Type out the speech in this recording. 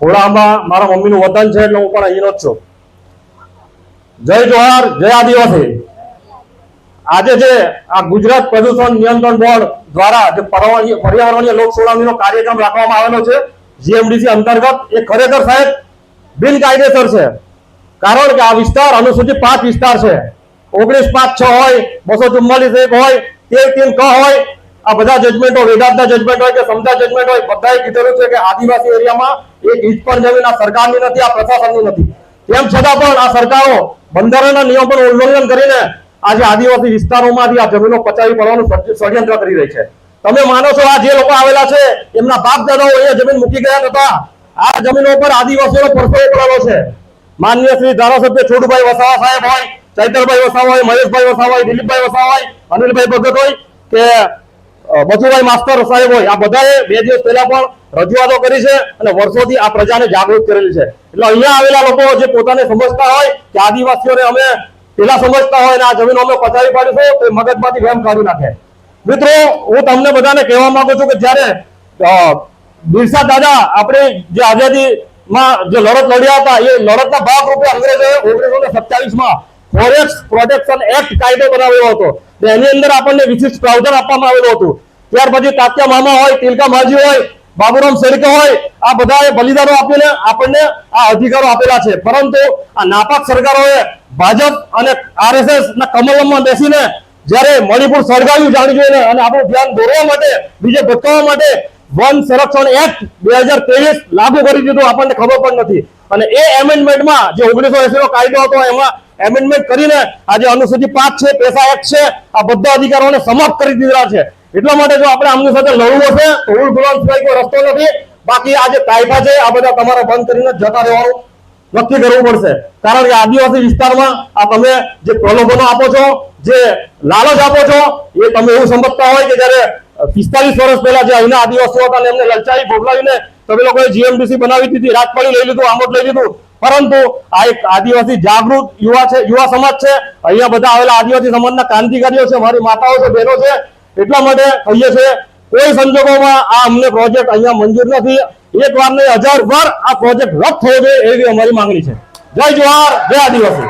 ખોડામાં મારા મમ્મીનું વતન છે એટલે હું પણ અહીંનો જ છું. જય જોહાર, જય આદિવાસી. આજે જે આ ગુજરાત પ્રદૂષણ નિયંત્રણ બોર્ડ દ્વારા જે પર્યાવરણીય લોક સુનાવણીનો કાર્યક્રમ રાખવામાં આવેલો છે, જીએમડીસી અંતર્ગત, એ ખરેખર સાહેબ બિનકાયદેસર છે. કારણ કે આ વિસ્તાર અનુસૂચિત પાંચ વિસ્તાર છે. ઓગણીસ પાંચ છ હોય, બસો ચુમ્માલીસ એક હોય, તેર તીન ક હોય આ બધા જજમેન્ટો વેદાંતના જજમેન્ટ હોય કે સમતા જજમેન્ટ હોય, બધાએ કીધેલું છે કે આદિવાસી એરિયામાં એક ઇંચ પણ જમીન, આ સરકારની નથી, આ પ્રશાસનની નથી. તેમ છતાં પણ આ સરકારો બંધારણના નિયમ પણ ઉલ્લંઘન કરીને આજે આદિવાસી વિસ્તારોમાંથી આ જમીનો પચાવી પડવાનું ષડયંત્ર કરી રહી છે. તમે માનો છો આ જે લોકો આવેલા છે, એમના બાપ દાદાઓ અહીંયા જમીન મૂકી ગયા નતા. આ જમીનો પર આદિવાસીઓનો પરસેવો પડેલો છે. માન્ય શ્રી ધારાસભ્ય છોટુભાઈ વસાવા સાહેબ હોય, ચૈતરભાઈ વસાવા હોય, મહેશભાઈ વસાવા હોય, દિલીપભાઈ વસાવા હોય, અનિલભાઈ ભગત હોય, કે બચુભાઈ માસ્તર સાહેબ હોય, આ બધાએ બે દિવસ પહેલા પણ રજૂઆતો કરી છે અને વર્ષોથી આ પ્રજાને જાગૃત કરેલી છે. એટલે અહીંયા આવેલા લોકો જે પોતાને સમજતા હોય કે આદિવાસીઓને અમે પેલા સમજતા હોય અને આ જમીનો અમે પચાવી પાડીશું તો મગજમાંથી વેમ કાઢી નાખે. મિત્રો, હું તમને બધાને કહેવા માંગુ છું કે જ્યારે બિરસા દાદા આપણે જે આઝાદીમાં જે લડત લડ્યા હતા, એ લડતના ભાગરૂપે અંગ્રેજોએ ઓગણીસો ને સત્યાવીસમાં ફોરેસ્ટ પ્રોટેક્શન એક્ટ કાયદો બનાવેલો હતો. એની અંદર આપણને વિશિષ્ટ પ્રાવધાન આપવામાં આવેલું હતું. ત્યાર પછી તાત્યા મામા હોય, તિલકા માજી હોય, બાબુરામ શેરકે હોય, આ બધાએ બલિદાનો આપીને આપણને આ અધિકારો આપેલા છે. પરંતુ આ નાપાક સરકારોએ ભાજપ અને આરએસએસ ના કમલમમાં બેસીને જ્યારે મણિપુર સળગાવ્યું જાણી જોઈને અને આપણું ધ્યાન દોરવા માટે, બીજે ભટકાવવા માટે વન સંરક્ષણ એક્ટ બે હજાર ત્રેવીસ લાગુ કરી દીધું, આપણને ખબર પણ નથી. અને એ એમેન્ડમેન્ટમાં જે ઓગણીસો એસી નો કાયદો હતો, એમાં એમેન્ડમેન્ટ કરીને આજે અનુસૂચિત પાંચ છે, પેસા એક્ટ છે, આ બધા અધિકારોને સમાપ્ત કરી દીધા છે. એટલા માટે જો આપણે આમની સાથે લડવું હશે તો ઉલ ગુલામ કોઈ રસ્તો નથી. બાકી આ જે કાયદા છે, આ બધા તમારે બંધ કરીને જતા રહેવાનું. નક્કી કરવું પડશે. કારણ કે આદિવાસી વિસ્તારમાં આ તમે જે પ્રલોભનો આપો છો, જે લાલચ આપો છો, એ તમે એવું સમજતા હોય કે જ્યારે પિસ્તાલીસ વર્ષ પહેલા જે અહીંના આદિવાસીઓ હતા એમને લલચાવી, ભોગલાવીને તમે લોકોએ જીએમડીસી બનાવી દીધી રાજપાડી લઈ લીધું, આમોદ લઈ લીધું પરંતુ આ એક આદિવાસી જાગૃત યુવા છે, યુવા સમાજ છે. અહીંયા બધા આવેલા આદિવાસી સમાજના ક્રાંતિકારીઓ છે, મારી માતાઓ છે, બહેનો છે. એટલા માટે કહીએ છે કોઈ સંજોગોમાં આ અમને પ્રોજેક્ટ અહીંયા મંજૂર નથી. એક વાર નહીં, હજાર વાર આ પ્રોજેક્ટ રદ થવો જોઈએ એવી અમારી માંગણી છે. જય જુહાર, જય આદિવાસી.